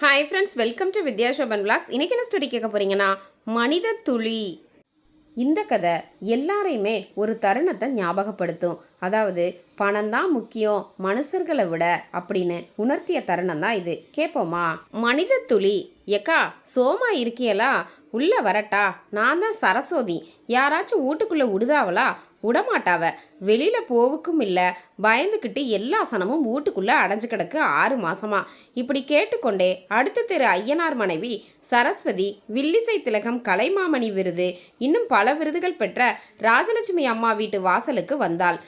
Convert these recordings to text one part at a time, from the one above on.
Hi friends welcome to Vidyashoban blogs இன்னைக்கு என்ன story கேட்க போகிறீங்கன்னா மனித துளி. இந்த கதை எல்லாரையுமே ஒரு தருணத்தை ஞாபகப்படுத்தும். அதாவது பணம் தான் முக்கியம் மனுஷர்களை விட அப்படின்னு உணர்த்திய தருணம் தான் இது. கேட்போமா? மனித துளி. எக்கா சோமா இருக்கியலா? உள்ளே வரட்டா. நான் தான் சரஸ்வதி. யாராச்சும் வீட்டுக்குள்ளே விடுதாவளா விடமாட்டாவ வெளியில போவுக்கும் இல்லை. பயந்துக்கிட்டு எல்லா சனமும் வீட்டுக்குள்ள அடைஞ்சு கிடக்கு ஆறு மாசமா. இப்படி கேட்டுக்கொண்டே அடுத்த தெரு ஐயனார் மனைவி சரஸ்வதி வில்லிசை திலகம் கலைமாமணி விருது இன்னும் பல விருதுகள் பெற்ற ராஜலட்சுமி அம்மா வீட்டு வாசலுக்கு வந்தாள்.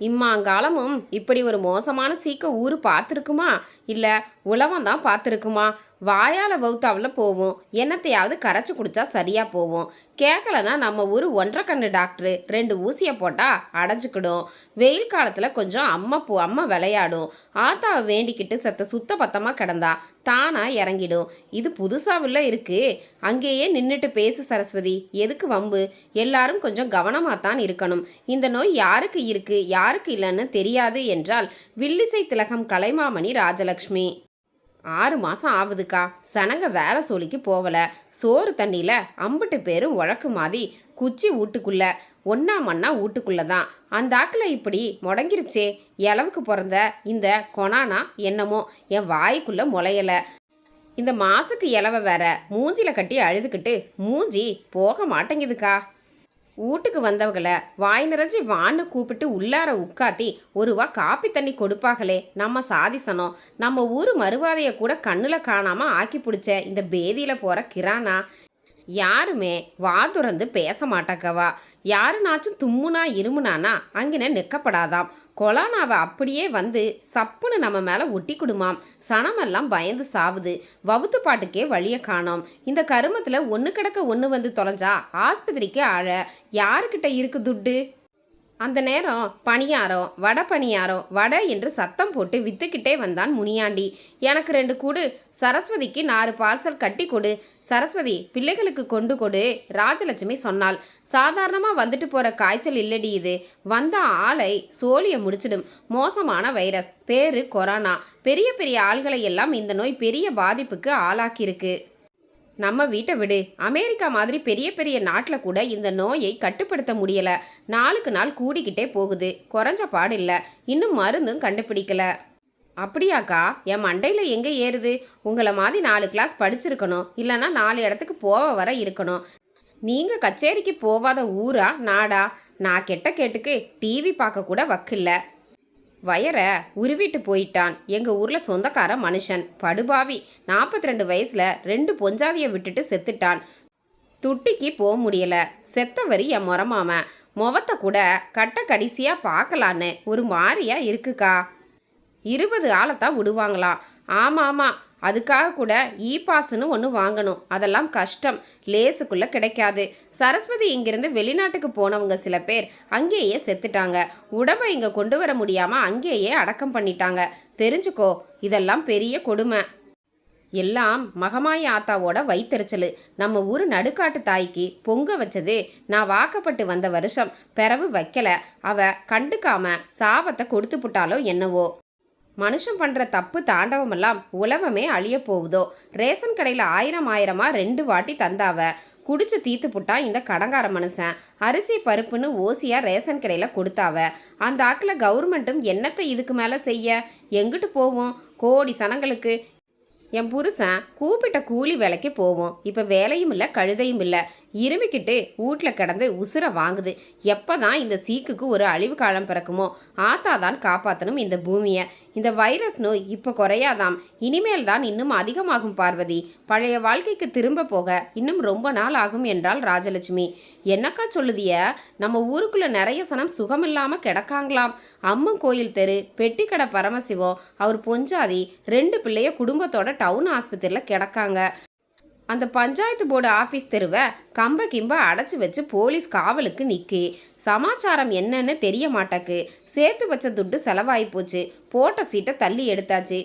இம்மாங்காலமும் இப்படி ஒரு மோசமான சீக்க ஊர் பார்த்துருக்குமா? இல்லை உலகம் தான் பார்த்துருக்குமா? வாயால் வவுத்தாவில் போவோம். என்னத்தையாவது கரைச்சி குடித்தா சரியாக போவோம். கேட்கலன்னா நம்ம ஊர் ஒன்றரை கண்ணு டாக்டரு. ரெண்டு ஊசியை போட்டால் அடைஞ்சிக்கிடும். வெயில் காலத்தில் கொஞ்சம் அம்மா போ அம்மா விளையாடும். ஆத்தாவை வேண்டிக்கிட்டு செத்த சுத்த பத்தமாக கிடந்தா தானாக இறங்கிடும். இது புதுசாவில் இருக்குது அங்கேயே நின்றுட்டு பேசு சரஸ்வதி. எதுக்கு வம்பு? எல்லாரும் கொஞ்சம் கவனமாக தான் இருக்கணும். இந்த நோய் யாருக்கு இருக்குது யாருக்கு இல்லைன்னு தெரியாது என்றால் வில்லிசை திலகம் கலைமாமணி ராஜலக்ஷ்மி. ஆறு மாதம் ஆகுதுக்கா. சனங்க வேலை சோழிக்கு போகலை. சோறு தண்ணியில் அம்புட்டு பேரும் உழக்கு மாதிரி குச்சி வீட்டுக்குள்ள ஒன்னா மண்ணா வீட்டுக்குள்ள தான் அந்த ஆக்கில் இப்படி முடங்கிருச்சே. இளவுக்கு பிறந்த இந்த கொனானா என்னமோ என் வாய்க்குள்ளே முளையலை. இந்த மாசுக்கு இலவை வேற மூஞ்சில கட்டி அழுதுகிட்டு மூஞ்சி போக மாட்டேங்குதுக்கா. வீட்டுக்கு வந்தவங்களை வாய் நிறைஞ்சி வான்னு கூப்பிட்டு உள்ளார உட்காத்தி ஒருவா காப்பி தண்ணி கொடுப்பாங்களே நம்ம சாதிசனம். நம்ம ஊர் மறுவாதையை கூட கண்ணில் காணாமல் ஆக்கி பிடிச்ச இந்த பேதியில் போகிற கிரானா? யாருமே வா துறந்து பேச மாட்டாக்கவா. யாருனாச்சும் தும்முனா இருமுனானா அங்கன நிற்கப்படாதாம் கொலானாவை அப்படியே வந்து சப்புன்னு நம்ம மேலே ஒட்டி கொடுமாம். சனமெல்லாம் பயந்து சாவுது. வவுத்து பாட்டுக்கே வழியை காணோம். இந்த கருமத்தில் ஒன்று கிடக்க ஒன்று வந்து தொலைஞ்சா ஆஸ்பத்திரிக்கு ஆழ. யாருக்கிட்ட இருக்கு துட்டு? அந்த நேரம் பணியாரம் வடை பணியாரம் வடை என்று சத்தம் போட்டு வித்துக்கிட்டே வந்தான் முனியாண்டி. எனக்கு ரெண்டு கூடு சரஸ்வதிக்கு நாலு பார்சல் கட்டி கொடு. சரஸ்வதி பிள்ளைகளுக்கு கொண்டு கொடு ராஜலட்சுமி சொன்னாள். சாதாரணமாக வந்துட்டு போகிற காய்ச்சல் இல்லடி இது. வந்த ஆளை சோழியை முடிச்சிடும். மோசமான வைரஸ். பேரு கொரோனா. பெரிய பெரிய ஆள்களை எல்லாம் இந்த நோய் பெரிய பாதிப்புக்கு ஆளாக்கியிருக்கு. நம்ம வீட்டை விடு. அமெரிக்கா மாதிரி பெரிய பெரிய நாட்டில் கூட இந்த நோயை கட்டுப்படுத்த முடியலை. நாளுக்கு நாள் கூடிக்கிட்டே போகுது. குறைஞ்ச பாடில்லை இன்னும் மருந்தும் கண்டுபிடிக்கல. அப்படியாக்கா? என் மண்டையில் எங்கே ஏறுது? உங்களை மாதிரி நாலு கிளாஸ் படிச்சிருக்கணும். இல்லைன்னா நாலு இடத்துக்கு போக வர இருக்கணும். நீங்கள் கச்சேரிக்கு போவாத ஊரா? நாடா? நான் கெட்ட கேட்டுக்கு டிவி பார்க்க கூட வக்கில்ல. வயரை உருவிட்டு போயிட்டான். எங்கள் ஊரில் சொந்தக்கார மனுஷன். படுபாவி. நாற்பத்தி ரெண்டு வயசில் ரெண்டு பொஞ்சாதியை விட்டுட்டு செத்துட்டான். துட்டிக்கு போக முடியல. செத்தவரி என் முறமாம முகத்தை கூட கட்ட கடைசியாக பார்க்கலான்னு ஒரு மாதிரியாக இருக்குக்கா. இருபது ஆளைத்தான் விடுவாங்களாம். ஆமாம் ஆமாம். அதுக்காக கூட இ பாஸ்ன்னு ஒன்று வாங்கணும். அதெல்லாம் கஷ்டம். லேசுக்குள்ளே கிடைக்காது. சரஸ்வதி இங்கிருந்து வெளிநாட்டுக்கு போனவங்க சில பேர் அங்கேயே செத்துட்டாங்க. உடம்பை இங்கே கொண்டு வர முடியாமல் அங்கேயே அடக்கம் பண்ணிட்டாங்க. தெரிஞ்சுக்கோ இதெல்லாம் பெரிய கொடுமை. எல்லாம் மகமாய ஆத்தாவோட வைத்தறிச்சல் நம்ம ஊர் நடுக்காட்டு தாய்க்கு பொங்க வச்சது நான் வாக்கப்பட்டு வந்த வருஷம். பிறவு வைக்கல. அவ கண்டுக்காம சாபத்தை கொடுத்து புட்டாலோ என்னவோ. மனுஷன் பண்ணுற தப்பு தாண்டவமெல்லாம் உலகமே அழிய போகுதோ? ரேஷன் கடையில் ஆயிரம் ஆயிரமாக ரெண்டு வாட்டி தந்தாவ? குடிச்சு தீத்து புட்டா இந்த கடங்கார மனுஷன். அரிசி பருப்புன்னு ஓசியாக ரேஷன் கடையில் கொடுத்தாவ? அந்த ஆக்கில் கவர்மெண்ட்டும் என்னத்தை இதுக்கு மேலே செய்ய? எங்கிட்டு போவோம்? கோடி சனங்களுக்கு என் புருஷன் கூப்பிட்ட கூலி வேலைக்கு போவோம். இப்போ வேலையும் இல்லை கழுதையும் இல்லை. இருமிக்கிட்டு வீட்டில் கிடந்து உசுரை வாங்குது. எப்போ தான் இந்த சீக்குக்கு ஒரு அழிவு காலம் பிறக்குமோ ஆத்தா தான் காப்பாற்றணும் இந்த பூமியை. இந்த வைரஸ் நோய் இப்போ குறையாதாம். இனிமேல் தான் இன்னும் அதிகமாகும் பார்வதி. பழைய வாழ்க்கைக்கு திரும்ப போக இன்னும் ரொம்ப நாள் ஆகும் என்றால் ராஜலட்சுமி. என்னக்கா சொல்லுதிய? நம்ம ஊருக்குள்ளே நிறைய சனம் சுகமில்லாமல் கிடக்காங்களாம். அம்மன் கோயில் தெரு பெட்டிக்கடை பரமசிவம் அவர் பொஞ்சாதி ரெண்டு பிள்ளைய குடும்பத்தோட டவுன் ஆஸ்பத்திரியில் கிடக்காங்க. அந்த பஞ்சாயத்து போர்டு ஆஃபீஸ் தெருவை கம்ப கிம்ப அடைச்சி வச்சு போலீஸ் காவலுக்கு நிற்கி சமாச்சாரம் என்னன்னு தெரிய மாட்டாக்கு. சேர்த்து வச்ச துட்டு செலவாகி போச்சு. போட்ட சீட்டை தள்ளி எடுத்தாச்சு.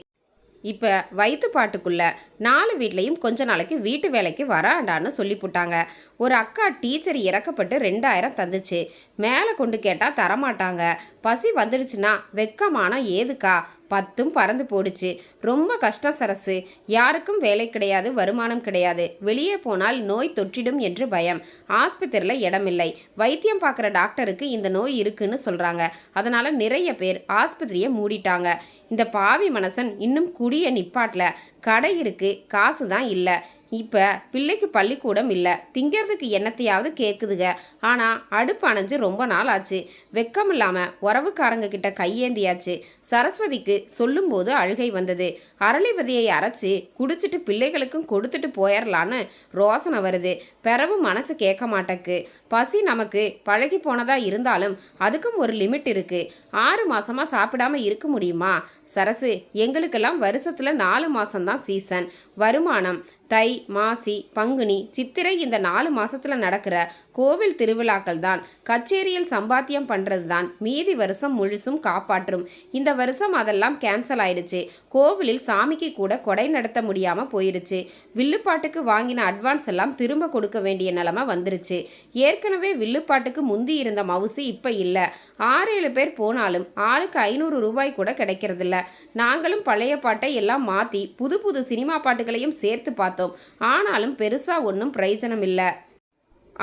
இப்போ வயிற்று பாட்டுக்குள்ள நாலு வீட்லேயும் கொஞ்ச நாளைக்கு வீட்டு வேலைக்கு வராண்டான்னு சொல்லி போட்டாங்க. ஒரு அக்கா டீச்சர் இறக்கப்பட்டு ரெண்டாயிரம் தந்துச்சு. மேலே கொண்டு கேட்டால் தரமாட்டாங்க. பசி வந்துடுச்சுன்னா வெக்கமான ஏதுக்கா? பத்தும் பறந்து போடுச்சு. ரொம்ப கஷ்டம் சரசு. யாருக்கும் வேலை கிடையாது வருமானம் கிடையாது. வெளியே போனால் நோய் தொற்றிடும் என்று பயம். ஆஸ்பத்திரியில் இடமில்லை. வைத்தியம் பார்க்குற டாக்டருக்கு இந்த நோய் இருக்குன்னு சொல்கிறாங்க அதனால் நிறைய பேர் ஆஸ்பத்திரியை மூடிட்டாங்க. இந்த பாவி மனசன் இன்னும் குடிய நிப்பாட்டில். கடை இருக்குது காசு தான் இல்லை. இப்போ பிள்ளைக்கு பள்ளிக்கூடம் இல்லை. திங்கிறதுக்கு என்னத்தையாவது கேட்குதுங்க ஆனால் அடுப்பு அணைஞ்சு ரொம்ப நாள் ஆச்சு வெக்கம் இல்லாமல் உறவுக்காரங்க கிட்ட கையேந்தியாச்சு. சரஸ்வதிக்கு சொல்லும்போது அழுகை வந்தது. அரளி விதையை அரைச்சி குடிச்சிட்டு பிள்ளைகளுக்கும் கொடுத்துட்டு போயிடலான்னு ரோசனை வருது. பிறவு மனசு கேட்க மாட்டேக்கு. பசி நமக்கு பழகி போனதா இருந்தாலும் அதுக்கும் ஒரு லிமிட் இருக்கு. ஆறு மாதமாக சாப்பிடாம இருக்க முடியுமா? சரசு எங்களுக்கெல்லாம் வருஷத்தில் நாலு மாதம்தான் சீசன். வருமானம் தை மாசி பங்குனி சித்திரை இந்த நாலு மாதத்தில் நடக்கிற கோவில் திருவிழாக்கள் தான் கச்சேரியில் சம்பாத்தியம் பண்ணுறது தான் மீதி வருஷம் முழுசும் காப்பாற்றும். இந்த வருஷம் அதெல்லாம் கேன்சல் ஆயிடுச்சு. கோவிலில் சாமிக்கு கூட கொடை நடத்த முடியாமல் போயிருச்சு. வில்லுப்பாட்டுக்கு வாங்கின அட்வான்ஸ் எல்லாம் திரும்ப கொடுக்க வேண்டிய நிலமை வந்துருச்சு. ஏற்கனவே வில்லுப்பாட்டுக்கு முந்தி இருந்த மவுசு இப்போ இல்லை. ஆறு ஏழு பேர் போனாலும் ஆளுக்கு ஐநூறு ரூபாய் கூட கிடைக்கிறதில்ல. நாங்களும் பழைய பாட்டை எல்லாம் மாற்றி புது புது சினிமா பாட்டுகளையும் சேர்த்து பார்த்தோம். ஆனாலும் பெருசாக ஒன்றும் பிரயோஜனம் இல்லை.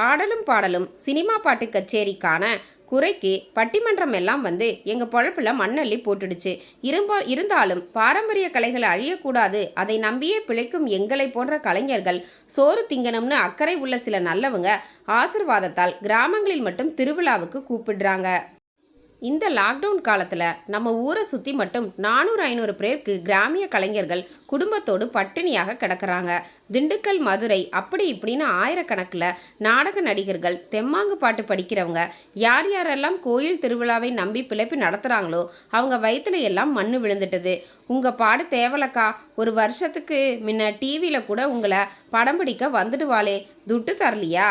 ஆடலும் பாடலும் சினிமா பாட்டு கச்சேரிக்கான குறைக்கு பட்டிமன்றம் எல்லாம் வந்து எங்கள் பொழப்பில் மண்ணள்ளி போட்டுடுச்சு. இரும்பா இருந்தாலும் பாரம்பரிய கலைகளை அழியக்கூடாது. அதை நம்பியே பிழைக்கும் எங்களை போன்ற கலைஞர்கள் சோறு திங்கணும்னு அக்கறை உள்ள சில நல்லவங்க ஆசிர்வாதத்தால் கிராமங்களில் மட்டும் திருவிழாவுக்கு கூப்பிடுறாங்க. இந்த லாக்டவுன் காலத்தில் நம்ம ஊரை சுற்றி மட்டும் நானூறு ஐநூறு பேருக்கு கிராமிய கலைஞர்கள் குடும்பத்தோடு பட்டினியாக கிடக்கிறாங்க. திண்டுக்கல் மதுரை அப்படி இப்படின்னு ஆயிரக்கணக்கில் நாடக நடிகர்கள் தெம்மாங்கு பாட்டு படிக்கிறவங்க யார் யாரெல்லாம் கோயில் திருவிழாவை நம்பி பிழைப்பு நடத்துகிறாங்களோ அவங்க வயிற்றுல எல்லாம் மண்ணு விழுந்துட்டது. உங்கள் பாடு தேவலக்கா ஒரு வருஷத்துக்கு முன்ன டிவியில் கூட உங்களை படம் பிடிக்க வந்துடுவாளே துட்டு தரலையா?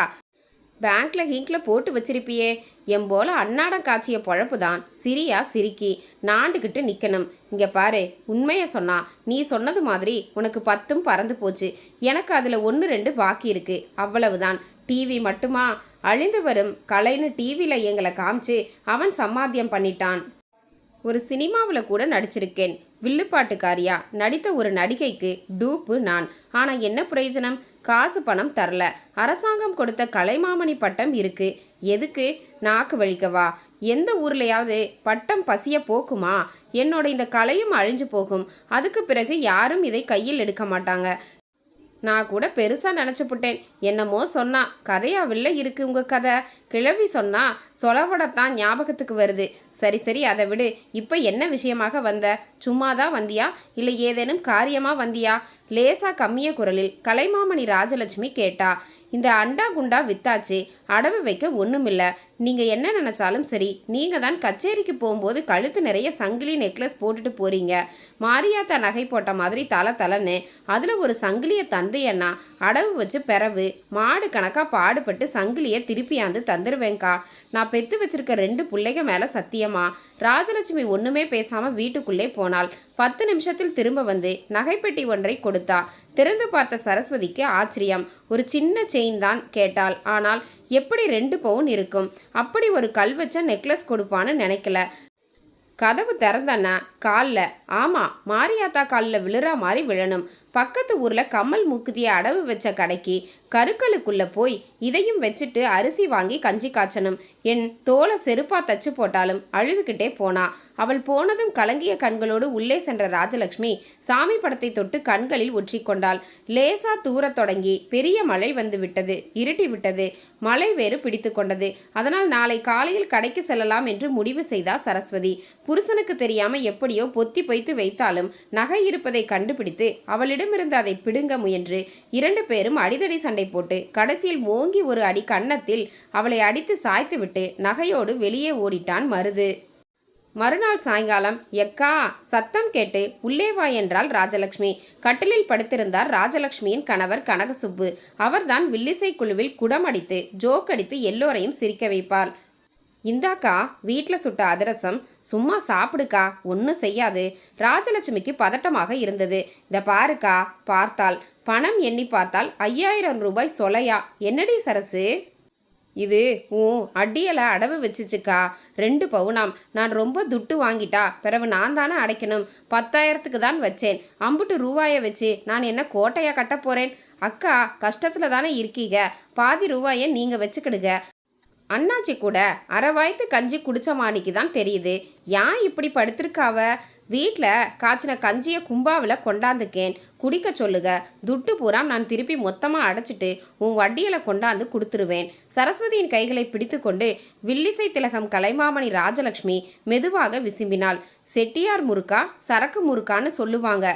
பேங்க்ல ஹிங்க்ல போட்டு வச்சிருப்பியே. என் போல அன்னாடம் காய்ச்சிய பொழப்பு தான் சிரியா சிரிக்கி. நாண்டுக்கிட்டு நிற்கணும் இங்கே பாரு உண்மையை சொன்னா நீ சொன்னது மாதிரி உனக்கு பத்தும் பறந்து போச்சு. எனக்கு அதில் ஒன்று ரெண்டு பாக்கி இருக்கு. அவ்வளவுதான். டிவி மட்டுமா? அழிந்து வரும் கலைன்னு டிவியில் எங்களை காமிச்சு அவன் சமாத்தியம் பண்ணிட்டான். ஒரு சினிமாவில் கூட நடிச்சிருக்கேன். வில்லுப்பாட்டுக்காரியா? நடித்த ஒரு நடிகைக்கு டூப்பு நான். ஆனால் என்ன பிரயோஜனம்? காசு பணம் தரல. அரசாங்கம் கொடுத்த கலைமாமணி பட்டம் இருக்கு. எதுக்கு? நாக்கு வலிக்கவா? எந்த ஊர்லையாவது பட்டம் பசிய போக்குமா? என்னோட இந்த கலையும் அழிஞ்சு போகும். அதுக்கு பிறகு யாரும் இதை கையில் எடுக்க மாட்டாங்க. நான் கூட பெருசாக நினச்சிப்புட்டேன் என்னமோ சொன்னா. கதையாவில்ல இருக்கு உங்கள் கதை. கிழவி சொன்னா சொலவடத்தான் ஞாபகத்துக்கு வருது. சரி சரி அதை விடு. இப்போ என்ன விஷயமாக வந்த? சும்மா தான் வந்தியா? இல்லை ஏதேனும் காரியமாக வந்தியா? லேசா கம்மிய குரலில் கலைமாமணி ராஜலட்சுமி கேட்டா இந்த அண்டா குண்டா வித்தாச்சு. அடவு வைக்க ஒன்றுமில்ல நீங்கள் என்ன நினச்சாலும் சரி. நீங்கள் தான் கச்சேரிக்கு போகும்போது கழுத்து நிறைய சங்கிலி நெக்லஸ் போட்டுட்டு போறீங்க. மாரியாத்தா நகை போட்ட மாதிரி தலை தலைன்னு. அதில் ஒரு சங்கிலியை தந்தையன்னா அடவு வச்சு பிறவு. மாடு கணக்காக பாடுபட்டு சங்கிலியை திருப்பியாந்து தந்துடுவேங்க்கா நான் பெத்து வச்சிருக்க ரெண்டு பிள்ளைங்க மேலே சத்தியம். ராஜலட்சுமி ஒன்றுமே பேசாமல் வீட்டுக்குள்ளே போனாள். பத்து நிமிஷத்தில் திரும்ப வந்து நகைப்பெட்டி ஒன்றை கொடுத்தா. திறந்து பார்த்த சரஸ்வதிக்கு ஆச்சரியம். ஒரு சின்ன செயின் தான் கேட்டாள். ஆனால் எப்படி ரெண்டு பவுன் இருக்கும்? அப்படி ஒரு கல் வச்ச நெக்லஸ் கொடுப்பான்னு நினைக்கல. கதவு திறந்தண்ணா காலில். ஆமாம் மாரியாத்தா காலில் விழுற மாதிரி விழணும். பக்கத்து ஊரில் கம்மல் மூக்குதியை அடவு வச்ச கடைக்கு கருக்களுக்குள்ளே போய் இதையும் வச்சுட்டு அரிசி வாங்கி கஞ்சி காய்ச்சணும். என் தோலை செருப்பா தச்சு போட்டாலும் அழுதுகிட்டே போனா. அவள் போனதும் கலங்கிய கண்களோடு உள்ளே சென்ற ராஜலக்ஷ்மி சாமி படத்தை தொட்டு கண்களில் ஒற்றிக்கொண்டாள் லேசா தூரத் தொடங்கி பெரிய மழை வந்து விட்டது. இருட்டி விட்டது. மழை வேறு பிடித்து கொண்டது. அதனால் நாளை காலையில் கடைக்கு செல்லலாம் என்று முடிவு செய்தார் சரஸ்வதி. புருஷனுக்கு தெரியாம எப்படியோ பொத்தி பொய்த்து வைத்தாலும் நகை இருப்பதை கண்டுபிடித்து அவளிடம் அவளிடமிருந்து அதை பிடுங்க முயன்று இரண்டு பேரும் அடிதடி சண்டை போட்டு கடைசியில் ஓங்கி ஒரு அடி கன்னத்தில் அவளை அடித்து சாய்த்துவிட்டு நகையோடு வெளியே ஓடிட்டான் மருது. மறுநாள் சாயங்காலம் எக்கா சத்தம் கேட்டு உள்ளே வா என்றாள் ராஜலட்சுமி கட்டிலில் படுத்திருந்தார் ராஜலட்சுமியின் கணவர் கனகசுப்பு. அவர்தான் வில்லிசை குழுவில் குடமடித்து ஜோக்கடித்து எல்லோரையும் சிரிக்க வைப்பார். இந்தாக்கா வீட்டில் சுட்ட அதிரசம் சும்மா சாப்பிடுக்கா ஒன்றும் செய்யாது. ராஜலட்சுமிக்கு பதட்டமாக இருந்தது. இந்த பாருக்கா பார்த்தாள் பணம் எண்ணி பார்த்தால் ஐயாயிரம் ரூபாய் சொலையா? என்னடி சரசு? இது உன் அடியலை அடவு வச்சுச்சுக்கா. ரெண்டு பவுனாம். நான் ரொம்ப துட்டு வாங்கிட்டா பிறகு நான் தானே அடைக்கணும். பத்தாயிரத்துக்கு தான் வச்சேன். அம்புட்டு ரூபாயை வச்சு நான் என்ன கோட்டையாக கட்ட போகிறேன் அக்கா கஷ்டத்தில் தானே இருக்கீங்க. பாதி ரூபாயை நீங்கள் வச்சுக்கிடுங்க. அண்ணாச்சி கூட அரைவாய்த்து கஞ்சி குடித்த மாணிக்கு தான் தெரியுது. ஏன் இப்படி படுத்திருக்காவ வீட்டில் காய்ச்சின கஞ்சியை கும்பாவில் கொண்டாந்துக்கேன். குடிக்க சொல்லுக துட்டு பூரா நான் திருப்பி மொத்தமாக அடைச்சிட்டு உன் வட்டியில் கொண்டாந்து கொடுத்துருவேன். சரஸ்வதியின் கைகளை பிடித்துக்கொண்டு வில்லிசை திலகம் கலைமாமணி ராஜலக்ஷ்மி மெதுவாக விசும்பினாள். செட்டியார் முறுக்கா சரக்கு முறுக்கான்னு சொல்லுவாங்க.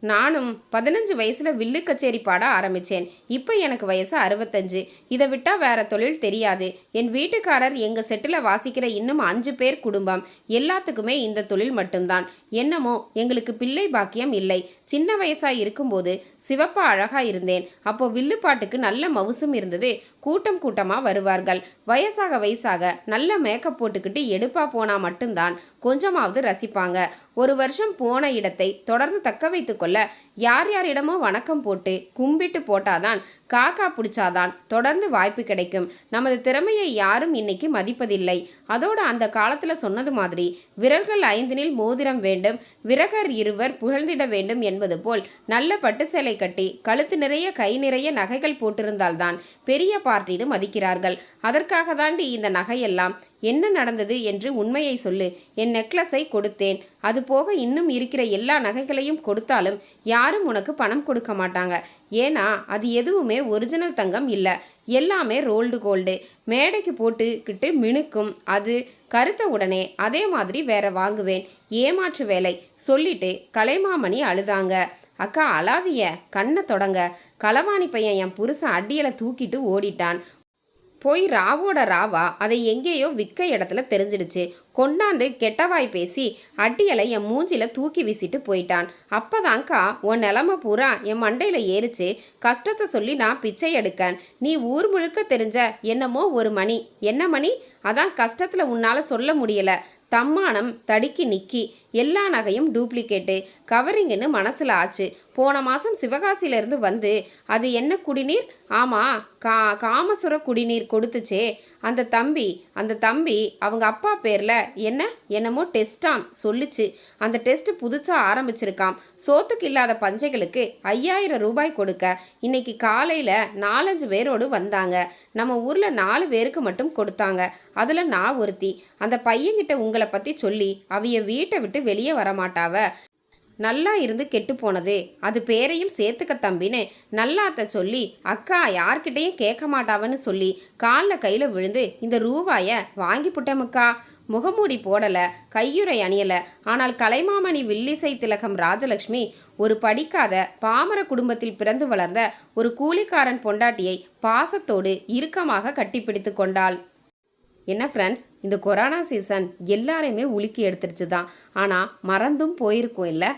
நானும் பதினஞ்சு வயசில் வில்லு கச்சேரி பாட ஆரம்பித்தேன் இப்போ எனக்கு வயசு அறுபத்தஞ்சு. இதை விட்டால் வேற தொழில் தெரியாது. என் வீட்டுக்காரர் எங்கள் செட்டில் வாசிக்கிற இன்னும் அஞ்சு பேர் குடும்பம். எல்லாத்துக்குமே இந்த தொழில் மட்டும்தான். என்னமோ எங்களுக்கு பிள்ளை பாக்கியம் இல்லை. சின்ன வயசாக இருக்கும்போது சிவப்பா அழகா இருந்தேன். அப்போ வில்லு பாட்டுக்கு நல்ல மவுசும் இருந்தது. கூட்டம் கூட்டமாக வருவார்கள். வயசாக வயசாக நல்ல மேக்கப் போட்டுக்கிட்டு எடுப்பா போனால் மட்டும்தான். கொஞ்சமாவது ரசிப்பாங்க. ஒரு வருஷம் போன இடத்தை தொடர்ந்து தக்க வைத்துக்கொள்ள யார் யாரிடமோ வணக்கம் போட்டு கும்பிட்டு போட்டாதான் காக்கா பிடிச்சாதான் தொடர்ந்து வாய்ப்பு கிடைக்கும். நமது திறமையை யாரும் இன்னைக்கு மதிப்பதில்லை. அதோட அந்த காலத்தில் சொன்னது மாதிரி விரல்கள் ஐந்தினில் மோதிரம் வேண்டும் விரகர் இருவர் புகழ்ந்திட வேண்டும் என்பது போல் நல்ல பட்டு சேலை கட்டி கழுத்து நிறைய கை நிறைய நகைகள் போட்டிருந்தால்தான் பெரிய பார்ட்டின்னு மதிக்கிறார்கள். அதற்காக தாண்டி இந்த நகையெல்லாம் என்ன நடந்தது என்று உண்மையை சொல்லு. என் நெக்லஸை கொடுத்தேன். அது போக இன்னும் இருக்கிற எல்லா நகைகளையும் கொடுத்தாலும் யாரும் உனக்கு பணம் கொடுக்க மாட்டாங்க. ஏன்னா அது எதுவுமே ஒரிஜினல் தங்கம் இல்லை. எல்லாமே ரோல்டு கோல்டு மேடைக்கு போட்டுக்கிட்டு மினுக்கும். அது கருத்த உடனே அதே மாதிரி வேற வாங்குவேன். ஏமாற்று வேலை. சொல்லிட்டு கலைமாமணி அழுதாங்க. அக்கா அழாவிய கண்ணை தொடங்க. களவாணி பையன் என் புருஷன் அடியில் தூக்கிட்டு ஓடிட்டான். போய் ராவோட ராவா அதை எங்கேயோ விற்க இடத்துல தெரிஞ்சிடுச்சு. கொண்டாந்து கெட்டவாய் பேசி அட்டியலை என் மூஞ்சில தூக்கி வீசிட்டு போயிட்டான். அப்பதான்க்கா உன் நிலமை பூரா என் மண்டையில் ஏறிச்சு. கஷ்டத்தை சொல்லி நான் பிச்சை எடுக்கேன். நீ ஊர் முழுக்க தெரிஞ்ச என்னமோ ஒரு மணி. என்ன மணி? அதான் கஷ்டத்தில் உன்னால் சொல்ல முடியல. தம்மானம் தடுக்கி நிக்கி. எல்லா நகையும் டூப்ளிகேட்டு. கவரிங்குன்னு மனசில் ஆச்சு. போன மாதம் சிவகாசியிலேருந்து வந்து அது என்ன குடிநீர்? ஆமாம் கா காமசுர குடிநீர் கொடுத்துச்சே. அந்த தம்பி அந்த தம்பி அவங்க அப்பா பேரில் என்ன என்னமோ டெஸ்டாம் சொல்லுச்சு. அந்த டெஸ்ட் புதுசாக ஆரம்பிச்சிருக்காம். சோத்துக்கு இல்லாத பஞ்சைகளுக்கு ஐயாயிரம் ரூபாய் கொடுக்க இன்னைக்கு காலையில் நாலஞ்சு பேரோடு வந்தாங்க. நம்ம ஊரில் நாலு பேருக்கு மட்டும் கொடுத்தாங்க. அதில் நான் ஒருத்தி. அந்த பையன்கிட்ட உங்களை பற்றி சொல்லி அவிய வீட்டை விட்டு வெளியே வரமாட்டாவ. நல்லா இருந்து கெட்டு போனது. அது பேரையும் சேர்த்துக்க தம்பின்னு நல்லாத்த சொல்லி அக்கா யார்கிட்டையும் கேட்க மாட்டாவன்னு சொல்லி காலில் கையில் விழுந்து இந்த ரூபாய வாங்கி புட்டமுக்கா. முகமூடி போடல கையுறை அணியல. ஆனால் கலைமாமணி வில்லிசை திலகம் ராஜலக்ஷ்மி ஒரு படிக்காத பாமர குடும்பத்தில் பிறந்து வளர்ந்த ஒரு கூலிக்காரன் பொண்டாட்டியை பாசத்தோடு இறுக்கமாக கட்டிப்பிடித்து கொண்டாள். என்ன ஃப்ரெண்ட்ஸ் இந்த கொரோனா சீசன் எல்லாரையுமே உலுக்கி எடுத்துருச்சு தான் ஆனால் மறந்தும் போயிருக்கும் இல்லை?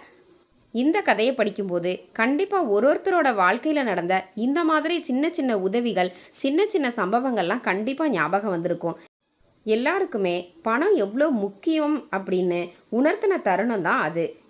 இந்த கதையை படிக்கும்போது கண்டிப்பாக ஒரு ஒருத்தரோட வாழ்க்கையில் நடந்த இந்த மாதிரி சின்ன சின்ன உதவிகள் சின்ன சின்ன சம்பவங்கள்லாம் கண்டிப்பாக ஞாபகம் வந்திருக்கும். எல்லாருக்குமே பணம் எவ்வளோ முக்கியம் அப்படின்னு உணர்த்தின தருணம் தான் அது.